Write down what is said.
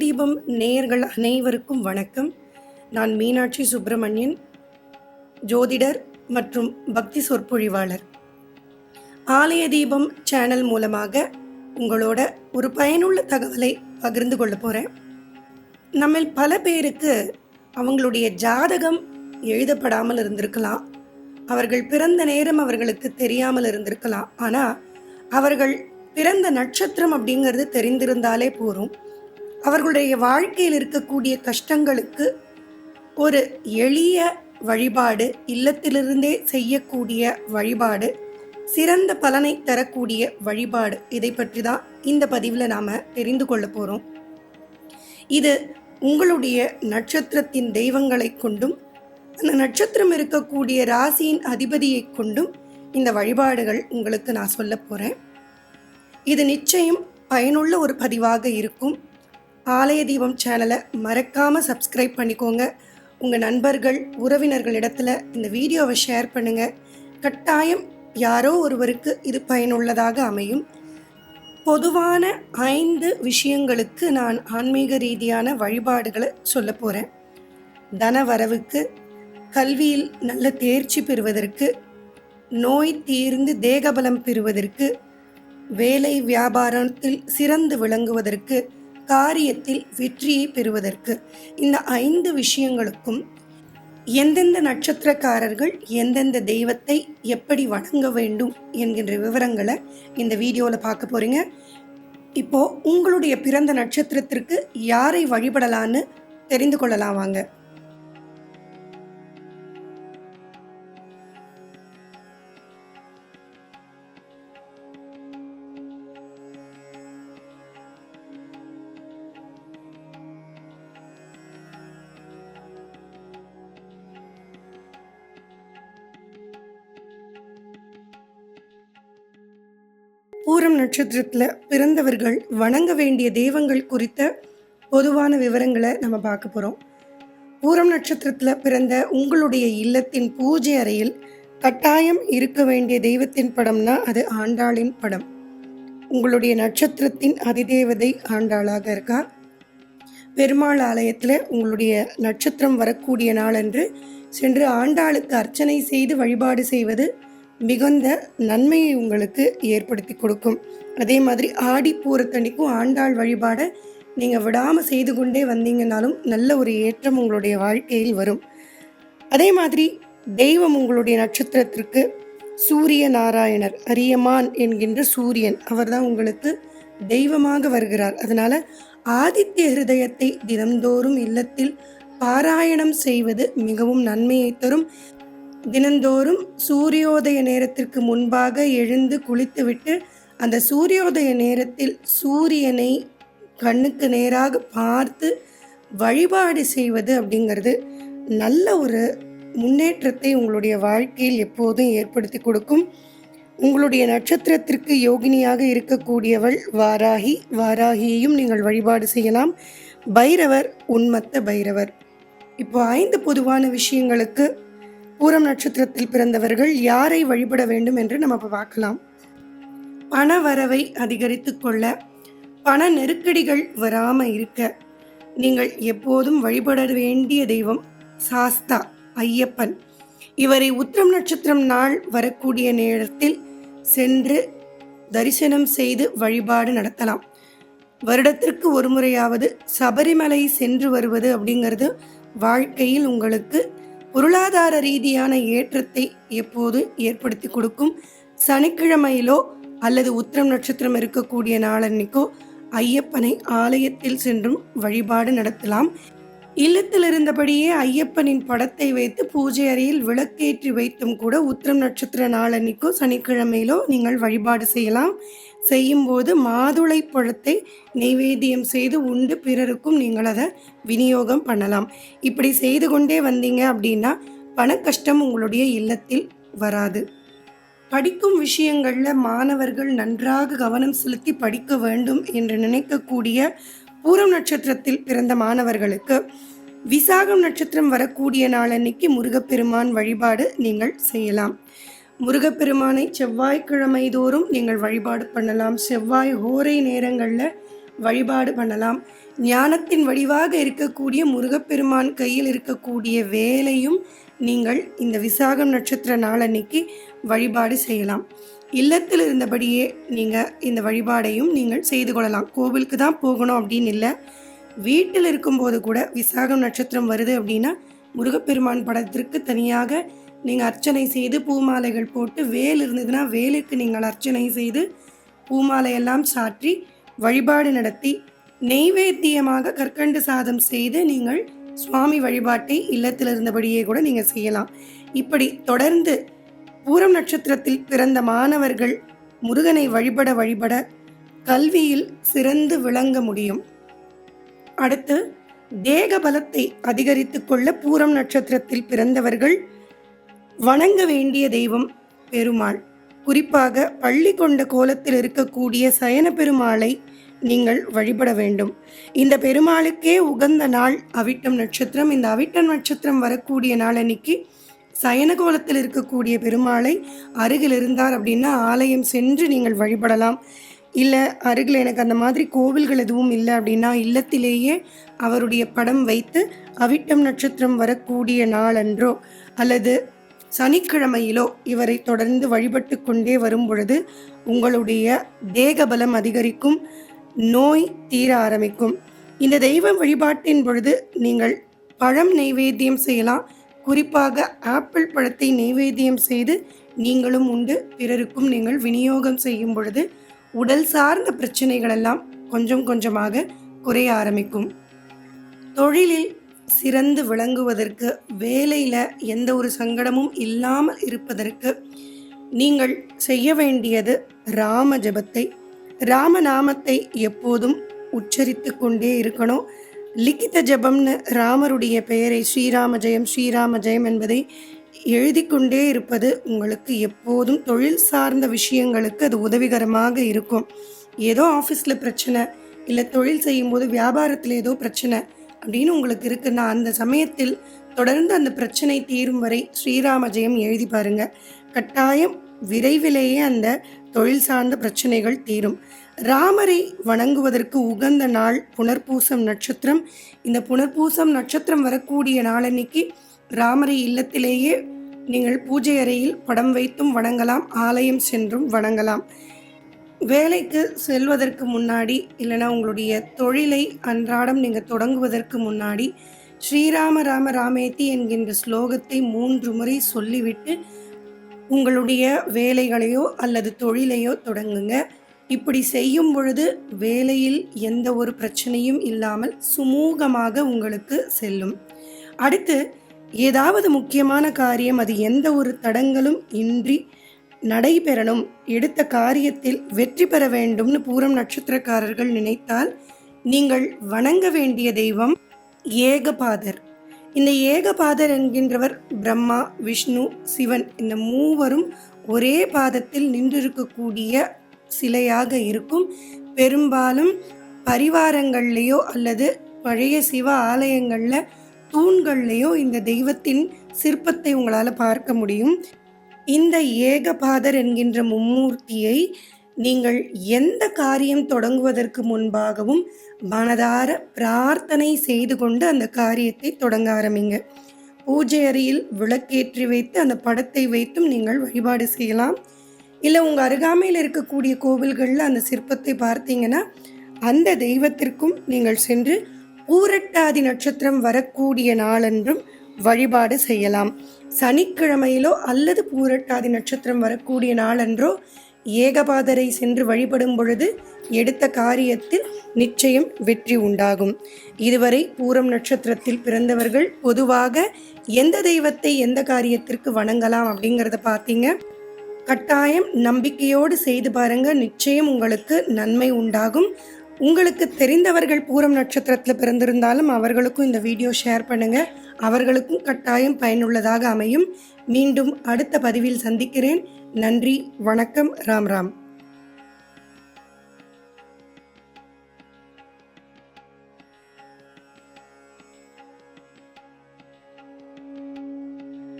தீபம் நேயர்கள் அனைவருக்கும் வணக்கம். நான் மீனாட்சி சுப்பிரமணியன் ஜோதிடர் மற்றும் பக்தி சொற்பொழிவாளர். ஆலய தீபம் சேனல் மூலமாக உங்களோட ஒரு பயனுள்ள தகவலை பகிர்ந்து கொள்ள போகிறேன் நம்மில் பல பேருக்கு அவங்களுடைய ஜாதகம் எழுதப்படாமல் இருந்திருக்கலாம். அவர்கள் பிறந்த நேரம் அவர்களுக்கு தெரியாமல் இருந்திருக்கலாம். ஆனால் அவர்கள் பிறந்த நட்சத்திரம் அப்படிங்கிறது தெரிந்திருந்தாலே போதும். அவர்களுடைய வாழ்க்கையில் இருக்கக்கூடிய கஷ்டங்களுக்கு ஒரு எளிய வழிபாடு இல்லத்திலிருந்தே செய்யக்கூடிய வழிபாடு சிறந்த பலனை தரக்கூடிய வழிபாடு. இதை பற்றி தான் இந்த பதிவில் நாம் தெரிந்து கொள்ள போகிறோம் இது உங்களுடைய நட்சத்திரத்தின் தெய்வங்களை கொண்டும் அந்த நட்சத்திரம் இருக்கக்கூடிய ராசியின் அதிபதியை கொண்டும் இந்த வழிபாடுகள் உங்களுக்கு நான் சொல்ல போகிறேன் இது நிச்சயம் பயனுள்ள ஒரு பதிவாக இருக்கும். ஆலய தீபம் சேனலை மறக்காமல் சப்ஸ்கிரைப் பண்ணிக்கோங்க. உங்கள் நண்பர்கள் உறவினர்களிடத்தில் இந்த வீடியோவை ஷேர் பண்ணுங்கள் கட்டாயம் யாரோ ஒருவருக்கு இது பயனுள்ளதாக அமையும். பொதுவான ஐந்து விஷயங்களுக்கு நான் ஆன்மீக ரீதியான வழிபாடுகளை சொல்ல போகிறேன் தன வரவுக்கு கல்வியில் நல்ல தேர்ச்சி பெறுவதற்கு நோய் தீர்ந்து தேகபலம் பெறுவதற்கு வேலை வியாபாரத்தில் சிறந்து விளங்குவதற்கு காரியத்தில் வெற்றியை பெறுவதற்கு. இந்த ஐந்து விஷயங்களுக்கும் எந்தெந்த நட்சத்திரக்காரர்கள் எந்தெந்த தெய்வத்தை எப்படி வணங்க வேண்டும் என்கின்ற விவரங்களை இந்த வீடியோவில் பார்க்க போகிறீங்க இப்போது உங்களுடைய பிறந்த நட்சத்திரத்திற்கு யாரை வழிபடலான்னு தெரிந்து கொள்ளலாம் வாங்க. பூரம் நட்சத்திரத்தில் பிறந்தவர்கள் வணங்க வேண்டிய தெய்வங்கள் குறித்த பொதுவான விவரங்களை நம்ம பார்க்க போகிறோம் பூரம் நட்சத்திரத்தில் பிறந்த உங்களுடைய இல்லத்தின் பூஜை அறையில் கட்டாயம் இருக்க வேண்டிய தெய்வத்தின் படம்னா அது ஆண்டாளின் படம். உங்களுடைய நட்சத்திரத்தின் அதிதேவதை ஆண்டாளாக இருக்கா? பெருமாள் ஆலயத்தில் உங்களுடைய நட்சத்திரம் வரக்கூடிய நாளன்று சென்று ஆண்டாளுக்கு அர்ச்சனை செய்து வழிபாடு செய்வது மிகுந்த நன்மையை உங்களுக்கு ஏற்படுத்தி கொடுக்கும். அதே மாதிரி ஆடி பூரத்தன்னைக்கும் ஆண்டாள் வழிபாடை நீங்கள் விடாமல் செய்து கொண்டே வந்தீங்கன்னாலும் நல்ல ஒரு ஏற்றம் உங்களுடைய வாழ்க்கையில் வரும். அதே மாதிரி தெய்வம் உங்களுடைய நட்சத்திரத்திற்கு சூரிய நாராயணர் அரியமான் என்கின்ற சூரியன் அவர்தான் உங்களுக்கு தெய்வமாக வருகிறார். அதனால் ஆதித்ய ஹிருதயத்தை தினந்தோறும் இல்லத்தில் பாராயணம் செய்வது மிகவும் நன்மையை தரும். தினந்தோறும் சூரியோதய நேரத்திற்கு முன்பாக எழுந்து குளித்துவிட்டு அந்த சூரியோதய நேரத்தில் சூரியனை கண்ணுக்கு நேராக பார்த்து வழிபாடு செய்வது அப்படிங்கிறது நல்ல ஒரு முன்னேற்றத்தை உங்களுடைய வாழ்க்கையில் எப்போதும் ஏற்படுத்தி கொடுக்கும். உங்களுடைய நட்சத்திரத்திற்கு யோகினியாக இருக்கக்கூடியவள் வாராகி வாராகியையும் நீங்கள் வழிபாடு செய்யலாம். பைரவர் உன்மத்த பைரவர். இப்போ ஐந்து பொதுவான விஷயங்களுக்கு பூரம் நட்சத்திரத்தில் பிறந்தவர்கள் யாரை வழிபட வேண்டும் என்று நம்ம இப்போ பார்க்கலாம். பண வரவை அதிகரித்து கொள்ள பண நெருக்கடிகள் வராமல் இருக்க நீங்கள் எப்போதும் வழிபட வேண்டிய தெய்வம் சாஸ்தா ஐயப்பன். இவரை உத்திரம் நட்சத்திரம் நாள் வரக்கூடிய நேரத்தில் சென்று தரிசனம் செய்து வழிபாடு நடத்தலாம். வருடத்திற்கு ஒரு முறையாவது சபரிமலை சென்று வருவது அப்படிங்கிறது வாழ்க்கையில் உங்களுக்கு பொருளாதார ரீதியான ஏற்றத்தை எப்போது ஏற்படுத்தி கொடுக்கும்? சனிக்கிழமையிலோ அல்லது உத்திரம் நட்சத்திரம் இருக்கக்கூடிய நாளன்னைக்கோ ஐயப்பனை ஆலயத்தில் சென்றும் வழிபாடு நடத்தலாம். இல்லத்தில் இருந்தபடியே ஐயப்பனின் படத்தை வைத்து பூஜை அறையில் விளக்கேற்றி வைத்தும் கூட உத்திரம் நட்சத்திர நாளன்னைக்கோ சனிக்கிழமையிலோ நீங்கள் வழிபாடு செய்யலாம். செய்யும்போது மாதுளை பழத்தை நெய்வேத்தியம் செய்து உண்டு பிறருக்கும் நீங்கள் அதை விநியோகம் பண்ணலாம். இப்படி செய்து கொண்டே வந்தீங்க அப்படின்னா பண கஷ்டம் உங்களுடைய இல்லத்தில் வராது. படிக்கும் விஷயங்களில் மாணவர்கள் நன்றாக கவனம் செலுத்தி படிக்க வேண்டும் என்று நினைக்கக்கூடிய பூரம் நட்சத்திரத்தில் பிறந்த மாணவர்களுக்கு விசாகம் நட்சத்திரம் வரக்கூடிய நாளன்னைக்கு முருகப்பெருமான் வழிபாடு நீங்கள் செய்யலாம். முருகப்பெருமானை செவ்வாய்க்கிழமை தோறும் நீங்கள் வழிபாடு பண்ணலாம். செவ்வாய் ஹோரை நேரங்களில் வழிபாடு பண்ணலாம். ஞானத்தின் வடிவாக இருக்கக்கூடிய முருகப்பெருமான் கையில் இருக்கக்கூடிய வேலையும் நீங்கள் இந்த விசாகம் நட்சத்திர நாளன்னைக்கு வழிபாடு செய்யலாம். இல்லத்தில் இருந்தபடியே நீங்கள் இந்த வழிபாடையும் நீங்கள் செய்து கொள்ளலாம். கோவிலுக்கு தான் போகணும் அப்படின்னு இல்லை. வீட்டில் இருக்கும்போது கூட விசாகம் நட்சத்திரம் வருது அப்படின்னா முருகப்பெருமான் படத்திற்கு தனியாக நீங்கள் அர்ச்சனை செய்து பூமாலைகள் போட்டு வேல் இருந்ததுன்னா வேலுக்கு நீங்கள் அர்ச்சனை செய்து பூமாலையெல்லாம் சாற்றி வழிபாடு நடத்தி நெய்வேத்தியமாக கற்கண்டு சாதம் செய்து நீங்கள் சுவாமி வழிபாட்டை இல்லத்தில் இருந்தபடியே கூட நீங்கள் செய்யலாம். இப்படி தொடர்ந்து பூரம் நட்சத்திரத்தில் பிறந்த மாணவர்கள் முருகனை வழிபட வழிபட கல்வியில் சிறந்து விளங்க முடியும். அடுத்து தேக பலத்தை அதிகரித்து கொள்ள பூரம் நட்சத்திரத்தில் பிறந்தவர்கள் வணங்க வேண்டிய தெய்வம் பெருமாள். குறிப்பாக பள்ளி கொண்ட கோலத்தில் இருக்கக்கூடிய சயன பெருமாளை நீங்கள் வழிபட வேண்டும். இந்த பெருமாளுக்கே உகந்த நாள் அவிட்டம் நட்சத்திரம். இந்த அவிட்டம் நட்சத்திரம் வரக்கூடிய நாள் அன்னைக்கு சயன கோலத்தில் இருக்கக்கூடிய பெருமாளை அருகில் இருந்தார் அப்படின்னா ஆலயம் சென்று நீங்கள் வழிபடலாம். இல்லை அருகில் எனக்கு அந்த மாதிரி கோவில்கள் எதுவும் இல்லை அப்படின்னா இல்லத்திலேயே அவருடைய படம் வைத்து அவிட்டம் நட்சத்திரம் வரக்கூடிய நாளன்றோ அல்லது சனிக்கிழமையிலோ இவரை தொடர்ந்து வழிபட்டு கொண்டே வரும் பொழுது உங்களுடைய தேக பலம் அதிகரிக்கும் நோய் தீர ஆரம்பிக்கும். இந்த தெய்வ வழிபாட்டின் பொழுது நீங்கள் பழம் நெய்வேத்தியம் செய்யலாம். குறிப்பாக ஆப்பிள் பழத்தை நெய்வேத்தியம் செய்து நீங்களும் உண்டு பிறருக்கும் நீங்கள் விநியோகம் செய்யும் பொழுது உடல் சார்ந்த பிரச்சனைகளெல்லாம் கொஞ்சம் கொஞ்சமாக குறைய ஆரம்பிக்கும். தொழிலில் சிறந்து விளங்குவதற்கு வேலையில் எந்த ஒரு சங்கடமும் இல்லாமல் இருப்பதற்கு நீங்கள் செய்ய வேண்டியது ராம ஜபத்தை. ராமநாமத்தை எப்போதும் உச்சரித்து கொண்டே இருக்கணும். லிக்கித ஜபம்னு ராமருடைய பெயரை ஸ்ரீராம ஜெயம் ஸ்ரீராம ஜெயம் என்பதை எழுதி கொண்டே இருப்பது உங்களுக்கு எப்போதும் தொழில் சார்ந்த விஷயங்களுக்கு அது உதவிகரமாக இருக்கும். ஏதோ ஆஃபீஸில் பிரச்சனை இல்லை தொழில் செய்யும்போது வியாபாரத்தில் ஏதோ பிரச்சனை அப்படின்னு உங்களுக்கு இருக்குன்னா அந்த சமயத்தில் தொடர்ந்து அந்த பிரச்சனை தீரும் வரை ஸ்ரீராம ஜெயம் எழுதி பாருங்க. கட்டாயம் விரைவிலேயே அந்த தொழில் சார்ந்த பிரச்சனைகள் தீரும். ராமரை வணங்குவதற்கு உகந்த நாள் புனர்பூசம் நட்சத்திரம். இந்த புனர்பூசம் நட்சத்திரம் வரக்கூடிய நாளன்னைக்கு ராமரை இல்லத்திலேயே நீங்கள் பூஜை அறையில் படம் வைத்தும் வணங்கலாம் ஆலயம் சென்றும் வணங்கலாம். வேலைக்கு செல்வதற்கு முன்னாடி இல்லைனா உங்களுடைய தொழிலை அன்றாடம் நீங்கள் தொடங்குவதற்கு முன்னாடி ஸ்ரீராம ராம ராமேத்தி என்கின்ற ஸ்லோகத்தை மூன்று முறை சொல்லிவிட்டு உங்களுடைய வேலைகளையோ அல்லது தொழிலையோ தொடங்குங்க. இப்படி செய்யும் பொழுது வேலையில் எந்த ஒரு பிரச்சனையும் இல்லாமல் சுமூகமாக உங்களுக்கு செல்லும். அடுத்து ஏதாவது முக்கியமான காரியம் அது எந்த ஒரு தடங்களும் இன்றி நடைபெறணும். எடுத்த காரியத்தில் வெற்றி பெற வேண்டும்னு பூரம் நட்சத்திரக்காரர்கள் நினைத்தால் நீங்கள் வணங்க வேண்டிய தெய்வம் ஏகபாதர். இந்த ஏகபாதர் என்கின்றவர் பிரம்மா விஷ்ணு சிவன் இந்த மூவரும் ஒரே பாதத்தில் நின்றிருக்கக்கூடிய சிலையாக இருக்கும். பெரும்பாலும் பரிவாரங்கள்லேயோ அல்லது பழைய சிவ ஆலயங்களில் தூண்கள்லேயோ இந்த தெய்வத்தின் சிற்பத்தை உங்களால் பார்க்க முடியும். இந்த ஏகபாதர் என்கின்ற மும்மூர்த்தியை நீங்கள் எந்த காரியம் தொடங்குவதற்கு முன்பாகவும் மனதார பிரார்த்தனை செய்து கொண்டு அந்த காரியத்தை தொடங்க ஆரம்பிங்க. பூஜை அறையில் விளக்கேற்றி வைத்து அந்த படத்தை வைத்தும் நீங்கள் வழிபாடு செய்யலாம். இல்லை உங்கள் அருகாமையில் இருக்கக்கூடிய கோவில்களில் அந்த சிற்பத்தை பார்த்தீங்கன்னா அந்த தெய்வத்திற்கும் நீங்கள் சென்று ஊரட்டாதி நட்சத்திரம் வரக்கூடிய நாளன்றும் வழிபாடு செய்யலாம். சனிக்கிழமையிலோ அல்லது பூரட்டாதி நட்சத்திரம் வரக்கூடிய நாளன்றோ ஏகபாதரை சென்று வழிபடும் பொழுது எடுத்த காரியத்தில் நிச்சயம் வெற்றி உண்டாகும். இதுவரை பூரம் நட்சத்திரத்தில் பிறந்தவர்கள் பொதுவாக எந்த தெய்வத்தை எந்த காரியத்திற்கு வணங்கலாம் அப்படிங்கிறத பார்த்தீங்க. கட்டாயம் நம்பிக்கையோடு செய்து பாருங்க. நிச்சயம் உங்களுக்கு நன்மை உண்டாகும். உங்களுக்கு தெரிந்தவர்கள் பூரம் நட்சத்திரத்தில் பிறந்திருந்தாலும் அவர்களுக்கும் இந்த வீடியோ ஷேர் பண்ணுங்க. அவர்களுக்கும் கட்டாயம் பயனுள்ளதாக அமையும். மீண்டும் அடுத்த பதிவில் சந்திக்கிறேன். நன்றி வணக்கம் ராம் ராம்.